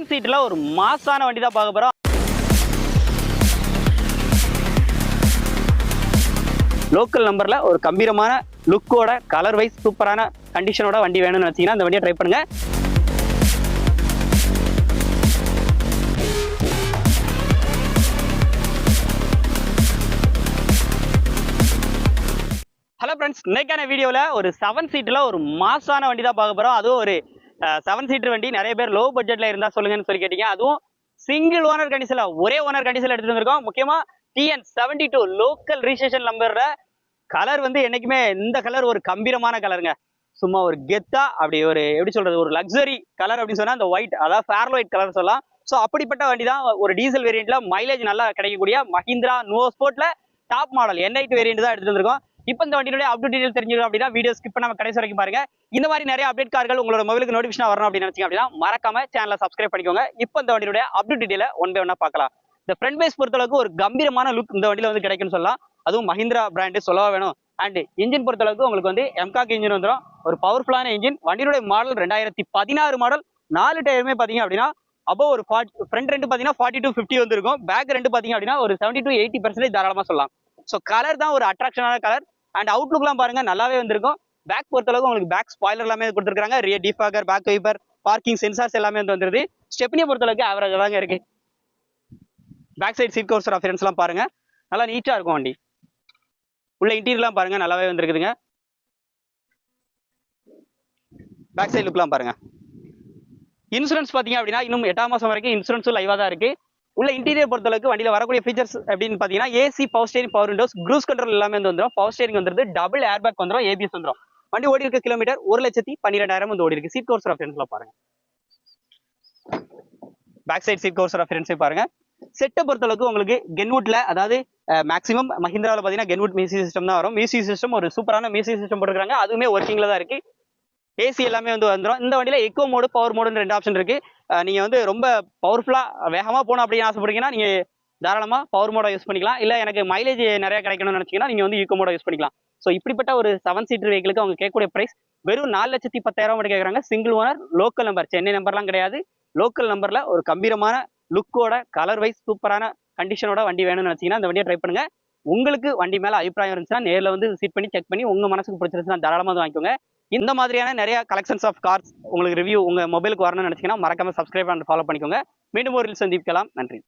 Seven சீட்ல ஒரு மாசான வண்டி தான் பார்க்க போறோம். லோக்கல் நம்பர்ல ஒரு கம்பீரமான லுக்கோட கலர் வைஸ் சூப்பரான கண்டிஷனோட வண்டி வேணும்னு நினச்சிங்கன்னா அந்த வண்டியை ட்ரை பண்ணுங்க. ஹலோ ஃப்ரெண்ட்ஸ் இன்னைக்கான வீடியோவில் ஒரு செவன் சீட்டில் ஒரு மாசான வண்டி தான் பார்க்க போகிறோம் அதுவும் ஒரு செவன் சீட்டர் வண்டி நிறைய பேர் லோ பட்ஜெட்ல இருந்தா சொல்லுங்கன்னு சொல்லி கேட்டீங்க. அதுவும் சிங்கிள் ஓனர் கண்டிஷனில் ஒரே ஓனர் கண்டிஷனில் எடுத்துட்டு வந்திருக்கோம் முக்கியமா TN seventy two local registration நம்பர்ல கலர் வந்து என்னைக்குமே இந்த கலர் ஒரு கம்பீரமான கலருங்க சும்மா ஒரு கெத்தா அப்படி ஒரு எப்படி சொல்றது ஒரு லக்ஸரி கலர் அப்படின்னு சொன்னா அந்த ஒயிட் அதாவது ஃபேர் ஒயிட் கலர் சொல்லலாம். ஸோ அப்படிப்பட்ட வண்டி தான் ஒரு டீசல் வேரியண்ட்ல மைலேஜ் நல்லா கிடைக்கக்கூடிய Mahindra no ஸ்போர்ட்ல top model N eight variant தான் எடுத்துட்டு வந்திருக்கோம் இப்போ இந்த வண்டியினுடைய அப்டேட் டீடைல் தெரிஞ்சிடும் அப்படின்னா வீடியோ ஸ்கிப் பண்ணாம கடைசி வரைக்கும் பாருங்க. இந்த மாதிரி நிறைய அப்டேட் கார்கள் உங்களோட மொபைலுக்கு நோட்டிஃபிகேஷன் வரணும் அப்படின்னு நினைச்சீங்க அப்படின்னா மறக்காம சேனலை சப்ஸ்கிரைப் பண்ணிக்கோங்க. இப்போ இந்த வண்டியுடைய அப்டேட் டீடைல ஒன் பை ஒன்னா பார்க்கலாம். இந்த ஃப்ரண்ட் பேஸ் பொறுத்தளவுக்கு ஒரு கம்பீரமான லுக் இந்த வண்டியில வந்து கிடைக்கும்னு சொல்லலாம். அதுவும் மஹிந்திரா பிராண்டு சொல்லவா வேணும்? அண்ட் இன்ஜின் பொறுத்தளவுக்கு உங்களுக்கு வந்து எம்காக் இன்ஜின் வந்துடும் ஒரு பவர்ஃபுல்லான இன்ஜின் வண்டியுடைய மாடல் ரெண்டாயிரத்தி பதினாறு மாடல் நாலு டயருமே பார்த்தீங்க அப்படின்னா அப்போ ஒரு ஃபார்ட்டி ஃப்ரண்ட் ரெண்டு பார்த்தீங்கன்னா ஃபார்ட்டி டு ஃபிஃப்டி வந்துருக்கும். பேக் ரெண்டு பார்த்தீங்க அப்படின்னா ஒரு செவன்ட்டி டு எயிட்டி பர்சன்டேஜ் தாராளமாக சொல்லலாம். ஸோ கலர் தான் ஒரு அட்ராக்ஷனான கலர் அண்ட் அவுட்லுக்லாம் பாருங்க நல்லாவே வந்திருக்கும். பேக் பொறுத்தளவுக்கு உங்களுக்கு பேக் ஸ்பாய்லர் எல்லாமே கொடுத்துருக்காங்க. Rear defogger back wiper parking sensors எல்லாமே வந்து வந்துருது. ஸ்டெப்னியை பொறுத்தளவுக்கு ஆவரேஜ் தாங்க இருக்கு. பேக் சைடு சீட் கவர்ஸ் ரெஃபரன்ஸ்லாம் பாருங்க. நல்லா நீட்டாக இருக்கும் வண்டி. உள்ள இன்டீரியர்லாம் பாருங்க நல்லாவே வந்துருக்குதுங்க. பேக் சைட் லுக்லாம் பாருங்க. இன்சூரன்ஸ் பார்த்தீங்க அப்படின்னா இன்னும் எட்டாம் மாதம் வரைக்கும் இன்சூரன்ஸும் லைவாக தான் இருக்குது உள்ள இன்டீரியர் பொறுத்தளவுக்கு வண்டியில் வரக்கூடிய ஃபீச்சர்ஸ் அப்படின்னு பார்த்தீங்கன்னா AC power steering power windows cruise control எல்லாமே வந்து வந்துடும் பவர் ஸ்டேரிங் வந்துருது டபுள் ஏர் பேக் வந்துடும் ஏபிஎஸ் வந்துடும் வண்டி ஓடி இருக்க கிலோமீட்டர் ஒரு லட்சத்தி பன்னிரெண்டாயிரம் வந்து ஓடி இருக்கு. சீட் கோர்ஸ் ரெஃபரன்ஸ்ல பாருங்க. பேக் சைடு சீட் கோர்ஸ் ரெஃபரன்ஸே பாருங்க. செட்டை பொறுத்தளவுக்கு உங்களுக்கு கென்வுட்ல அதாவது மேக்ஸிமம் மஹிந்திராவில் பார்த்தீங்கன்னா கென்வுட் மியூசிக் சிஸ்டம் தான் வரும். மியூசிக் சிஸ்டம் ஒரு சூப்பரான மியூசிக் சிஸ்டம் போட்டுருக்காங்க. அதுவுமே ஒர்க்கிங்ல தான் இருக்கு. ஏசி எல்லாமே வந்து வந்துடும் இந்த வண்டியில எக்கோ மோடு பவர் மோடுன்னு ரெண்டு ஆப்ஷன் இருக்கு. நீங்கள் வந்து ரொம்ப பவர்ஃபுல்லாக வேகமாக போகணும் அப்படின்னு ஆசைப்படுறீங்கன்னா நீங்கள் தாராளமாக பவர் மோட யூஸ் பண்ணிக்கலாம். இல்லை எனக்கு மைலேஜ் நிறையா கிடைக்கணும்னு நினைச்சீங்கன்னா நீங்கள் வந்து ஈக்கோ மோடை யூஸ் பண்ணிக்கலாம். ஸோ இப்படிப்பட்ட ஒரு செவன் சீட்டர் வெஹிக்கிளுக்கு அவங்க கேட்கக்கூடிய பிரைஸ் வெறும் நாலு லட்சத்தி பத்தாயிரம் மட்டும் கேட்குறாங்க. Single owner local number Chennai நம்பர்லாம் கிடையாது. லோக்கல் நம்பரில் ஒரு கம்பீரமான லுக்கோட கலர் வைஸ் சூப்பரான கண்டிஷனோட வண்டி வேணும்னு நினைச்சீங்கன்னா அந்த வண்டியை ட்ரை பண்ணுங்க. உங்களுக்கு வண்டி மேலே அபிப்பிராயம் இருந்துச்சுன்னா நேரில் வந்து விசிட் பண்ணி செக் பண்ணி உங்கள் மனசுக்கு பிடிச்சிருந்துச்சுன்னா தாராளமாக வந்து வாங்கிக்கோங்க. இந்த மாதிரியான நிறைய கலெக்ஷன்ஸ் ஆஃப் கார்ஸ் உங்களுக்கு ரிவ்யூ உங்க மொபைலுக்கு வரணும்னு நினைச்சீங்கன்னா மறக்காம சப்ஸ்கிரைப் அண்ட் ஃபாலோ பண்ணிக்கோங்க. மீண்டும் ஒரு சந்திக்கலாம். நன்றி.